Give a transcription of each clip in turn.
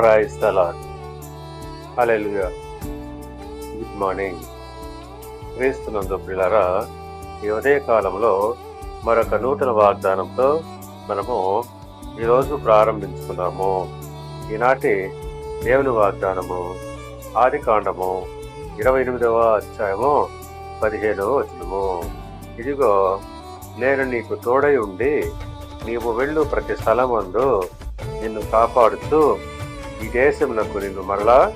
Praise the lord hallelujah. Good morning. క్రీస్తునందు పిల్లరా ఈ ఉదయ కాలంలో మరొక నూతన వాగ్దానంతో మనము ఈరోజు ప్రారంభించుకున్నాము ఈనాటి దేవుని వాగ్దానము ఆది కాండము ఇరవై ఎనిమిదవ అధ్యాయము పదిహేడవ వచనము. ఇదిగో నేను నీకు తోడై ఉండి నీవు వెళ్ళు ప్రతి స్థలమందు నిన్ను కాపాడుతూ ఈ దేశమునకు నిన్ను మరలా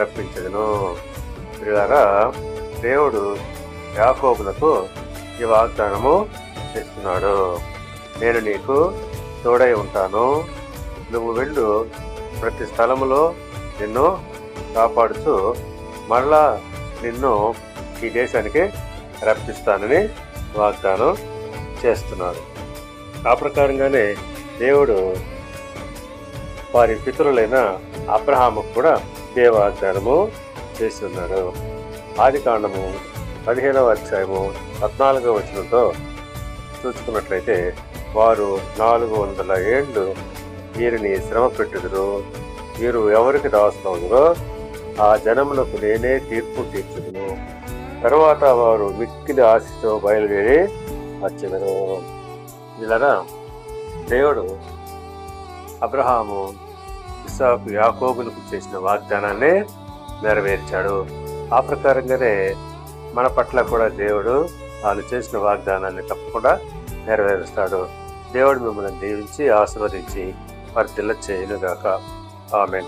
రప్పించదును. ఇలాగా దేవుడు యాకోబులకు ఈ వాగ్దానము చేస్తున్నాడు. నేను నీకు తోడై ఉంటాను. నువ్వు వెళ్ళు. ప్రతి స్థలములో నిన్ను కాపాడుతూ మరలా నిన్ను ఈ దేశానికి రప్పిస్తానని వాగ్దానం చేస్తున్నాడు. ఆ ప్రకారంగానే దేవుడు వారి పితరులైన అబ్రహాము కూడా దేవాచారము చేస్తున్నారు. చేస్తున్నాడు ఆది కాండము పదిహేనవ అధ్యాయము పద్నాలుగవ వచనంతో చూసుకున్నట్లయితే వారు నాలుగు వందల ఏళ్ళు వీరిని శ్రమ పెట్టుదురు. వీరు ఎవరికి దాసులవుదురో ఆ జనములకు నేనే తీర్పు తీర్చుదును. తర్వాత వారు మిక్కిలి ఆశతో బయలుదేరి వచ్చెదరు ఇలా దేవుడు అబ్రహాము ఇసాకు యాకోబులకు చేసిన వాగ్దానాన్ని నెరవేర్చాడు. ఆ ప్రకారంగానే మన పట్ల కూడా దేవుడు వాళ్ళు చేసిన వాగ్దానాన్ని తప్పకుండా నెరవేరుస్తాడు. దేవుడు మిమ్మల్ని దీవించి ఆశీర్వదించి వర్తిల్ల చేయనుగాక. ఆమె